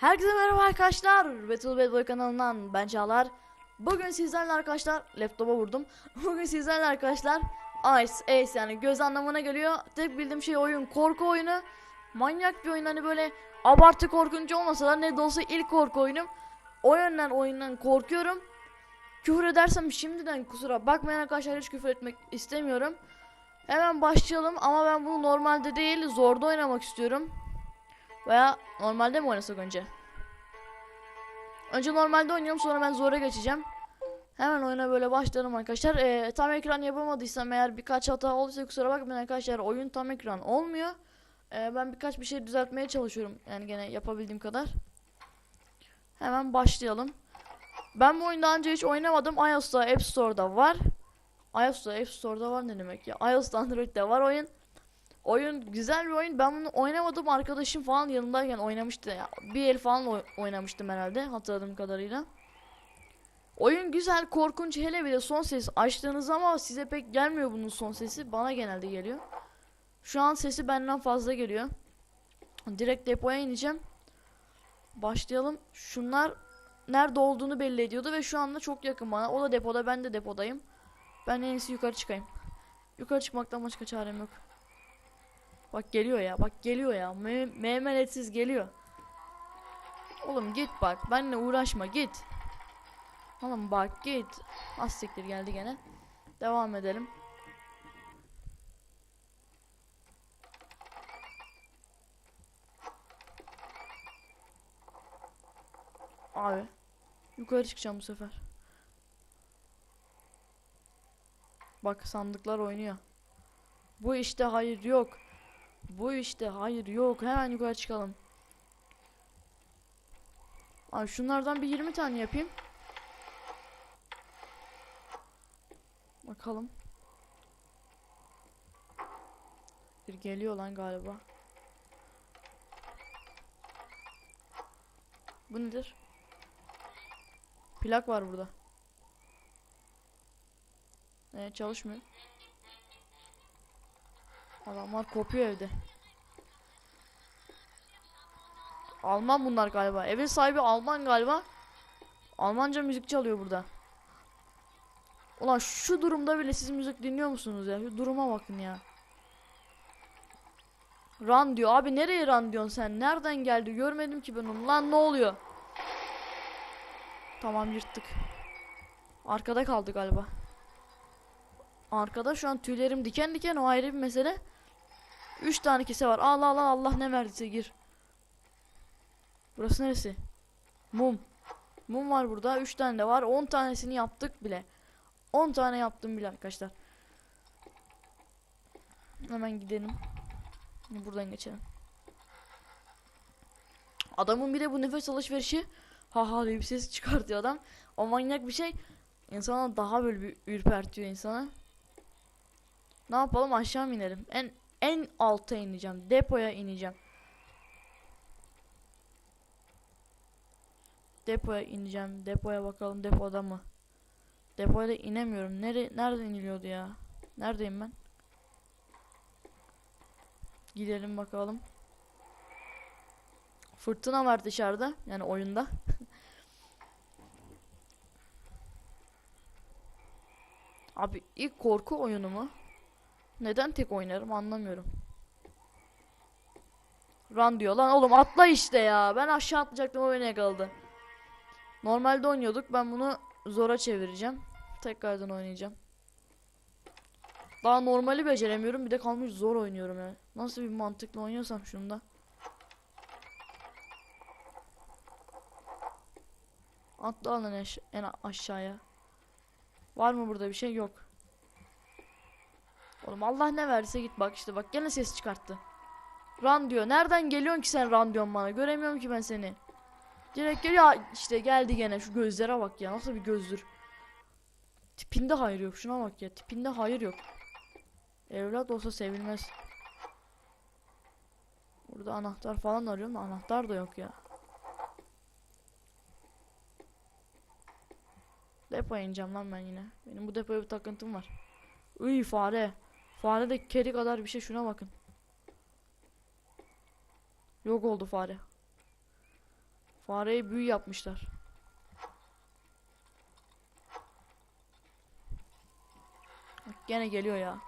Herkese merhaba arkadaşlar. Battle Bad Boy kanalından ben Çağlar. Bugün sizlerle arkadaşlar laptopa vurdum. Bugün sizlerle arkadaşlar Ice Ace yani göz anlamına geliyor. Tek bildiğim şey oyun korku oyunu. Manyak bir oyun hani böyle abartı korkunç olmasa da ne de olsa ilk korku oyunum. O yönden oyundan korkuyorum. Küfür edersem şimdiden kusura bakmayın arkadaşlar hiç küfür etmek istemiyorum. Hemen başlayalım ama ben bunu normalde değil zorda oynamak istiyorum. Veya normalde mi oynasak önce? Önce normalde oynayalım sonra ben zora geçeceğim. Hemen oyuna böyle başlayalım arkadaşlar. Ee, tam ekran yapamadıysam eğer birkaç hata olduysa kusura bakmayın arkadaşlar. Oyun tam ekran olmuyor. Ee, ben birkaç bir şey düzeltmeye çalışıyorum. Yani gene yapabildiğim kadar. Hemen başlayalım. Ben bu oyunu daha önce hiç oynamadım. iOS'ta App Store'da var. iOS'ta App Store'da var ne demek ya? iOS'ta Android'de var oyun. Oyun güzel bir oyun. Ben bunu oynamadım. Arkadaşım falan yanındayken oynamıştı. Ya, bir el falan oy- oynamıştım herhalde hatırladığım kadarıyla. Oyun güzel, korkunç. Hele bir de son ses açtığınız ama size pek gelmiyor bunun son sesi. Bana genelde geliyor. Şu an sesi benden fazla geliyor. Direkt depoya ineceğim. Başlayalım. Şunlar nerede olduğunu belli ediyordu ve şu anda çok yakın bana. O da depoda, ben de depodayım. Ben en iyisi yukarı çıkayım. Yukarı çıkmaktan başka çarem yok. Bak geliyor ya. Bak geliyor ya. Me memeletsiz geliyor. Oğlum git bak. Benimle uğraşma git. Oğlum bak git. Az siktir geldi gene. Devam edelim. Abi. Yukarı çıkacağım bu sefer. Bak sandıklar oynuyor. Bu işte hayır yok. Bu işte hayır yok. Hemen yukarı çıkalım. Abi şunlardan bir 20 tane yapayım. Bakalım. Bir geliyor lan galiba. Bu nedir? Plak var burada. Evet çalışmıyor. Adamlar kopuyor evde. Alman bunlar galiba. Evin sahibi Alman galiba. Almanca müzik çalıyor burada. Ulan şu durumda bile siz müzik dinliyor musunuz ya? Şu duruma bakın ya. Run diyor. Abi nereye run diyorsun sen? Nereden geldi? Görmedim ki ben onu. Lan ne oluyor? Tamam yırttık. Arkada kaldı galiba. Arkada şu an tüylerim diken diken o ayrı bir mesele. 3 tane kese var. Allah Allah Allah ne verdiyse gir. Burası neresi? Mum. Mum var burada. 3 tane de var. 10 tanesini yaptık bile. 10 tane yaptım bile arkadaşlar. Hemen gidelim. Buradan geçelim. Adamın bir de bu nefes alışverişi ha ha bir ses çıkartıyor adam. O manyak bir şey. İnsana daha böyle bir ürpertiyor insana. Ne yapalım aşağı inelim? En en alta ineceğim. Depoya ineceğim. Depoya ineceğim. Depoya bakalım depoda mı? Depoya da inemiyorum. Nere nereden iniliyordu ya? Neredeyim ben? Gidelim bakalım. Fırtına var dışarıda. Yani oyunda. Abi ilk korku oyunu mu? Neden tek oynarım anlamıyorum. Run diyor lan oğlum atla işte ya. Ben aşağı atlayacaktım o beni yakaladı. Normalde oynuyorduk. Ben bunu zora çevireceğim. Tekrardan oynayacağım. Daha normali beceremiyorum. Bir de kalmış zor oynuyorum ya. Nasıl bir mantıkla oynuyorsam şunda. Atla aş- en aşağıya. Var mı burada bir şey? Yok. Oğlum Allah ne verirse git bak işte bak gene ses çıkarttı. Run diyor. Nereden geliyorsun ki sen run diyorsun bana? Göremiyorum ki ben seni. Direkt geliyor Ya işte geldi gene şu gözlere bak ya nasıl bir gözdür. Tipinde hayır yok şuna bak ya tipinde hayır yok. Evlat olsa sevilmez. Burada anahtar falan arıyorum da anahtar da yok ya. Depoya ineceğim lan ben yine. Benim bu depoya bir takıntım var. Uy fare. Fare de kedi kadar bir şey şuna bakın. Yok oldu fare. Fareye büyü yapmışlar. Bak gene geliyor ya.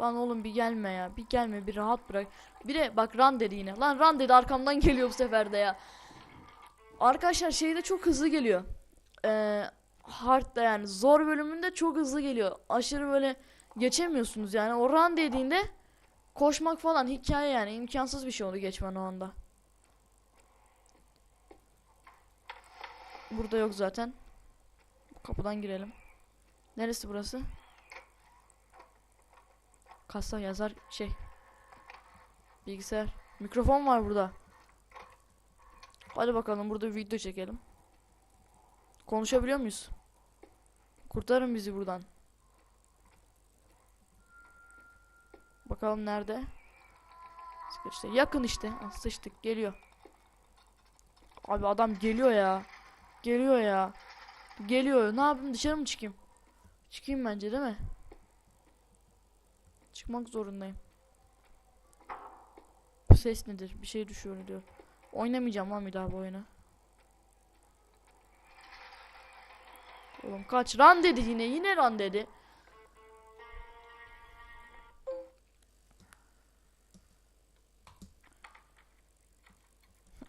Lan oğlum bir gelme ya. Bir gelme bir rahat bırak. Bir de bak run dedi yine. Lan run dedi arkamdan geliyor bu sefer de ya. Arkadaşlar şeyde çok hızlı geliyor. Ee, hard'da yani zor bölümünde çok hızlı geliyor. Aşırı böyle geçemiyorsunuz yani. O run dediğinde koşmak falan hikaye yani imkansız bir şey onu geçmen o anda. Burada yok zaten. Kapıdan girelim. Neresi burası? Kasa yazar şey. Bilgisayar. Mikrofon var burada. Hadi bakalım burada bir video çekelim. Konuşabiliyor muyuz? Kurtarın bizi buradan. Bakalım nerede? Sıkı işte yakın işte. Ah, Sıçtık geliyor. Abi adam geliyor ya. Geliyor ya. Geliyor. Ne yapayım dışarı mı çıkayım? Çıkayım bence değil mi? Çıkmak zorundayım. Bu ses nedir? Bir şey düşüyor diyor. Oynamayacağım lan bir daha bu oyunu. Oğlum kaç ran dedi yine yine ran dedi.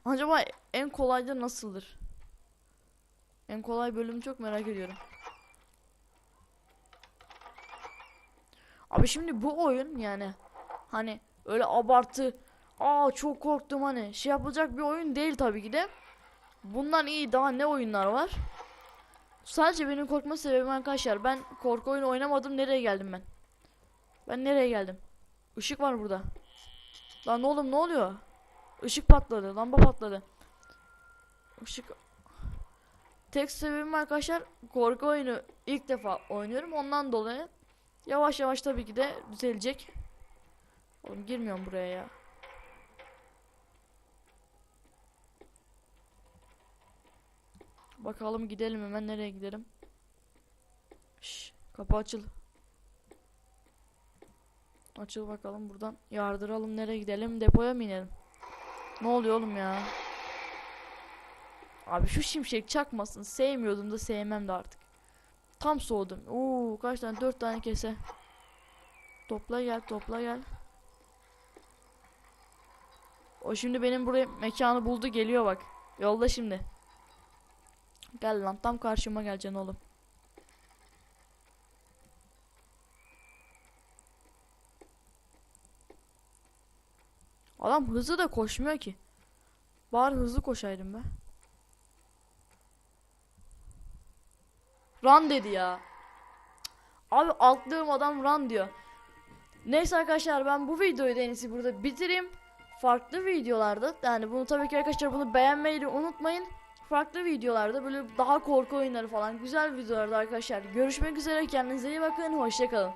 Acaba en kolayda nasıldır? En kolay bölümü çok merak ediyorum. Abi şimdi bu oyun yani hani öyle abartı aa çok korktum hani şey yapılacak bir oyun değil tabii ki de. Bundan iyi daha ne oyunlar var? Sadece benim korkma sebebim arkadaşlar ben korku oyunu oynamadım nereye geldim ben? Ben nereye geldim? Işık var burada. Lan oğlum ne oluyor? Işık patladı, lamba patladı. Işık Tek sebebim arkadaşlar korku oyunu ilk defa oynuyorum ondan dolayı yavaş yavaş tabii ki de düzelecek. Oğlum girmiyorum buraya ya. Bakalım gidelim hemen nereye gidelim. Şş, kapı açıl. Açıl bakalım buradan. Yardıralım nereye gidelim? Depoya mı inelim? Ne oluyor oğlum ya? Abi şu şimşek çakmasın. Sevmiyordum da sevmem de artık. Tam soğudum. Oo kaç tane? Dört tane kese. Topla gel, topla gel. O şimdi benim buraya mekanı buldu geliyor bak. Yolda şimdi. Gel lan tam karşıma geleceksin oğlum. Adam hızlı da koşmuyor ki. Bari hızlı koşaydım be. Run dedi ya. Abi altlıyorum adam run diyor. Neyse arkadaşlar ben bu videoyu da en iyisi burada bitireyim. Farklı videolarda yani bunu tabii ki arkadaşlar bunu beğenmeyi de unutmayın. Farklı videolarda böyle daha korku oyunları falan güzel videolarda arkadaşlar görüşmek üzere kendinize iyi bakın hoşçakalın.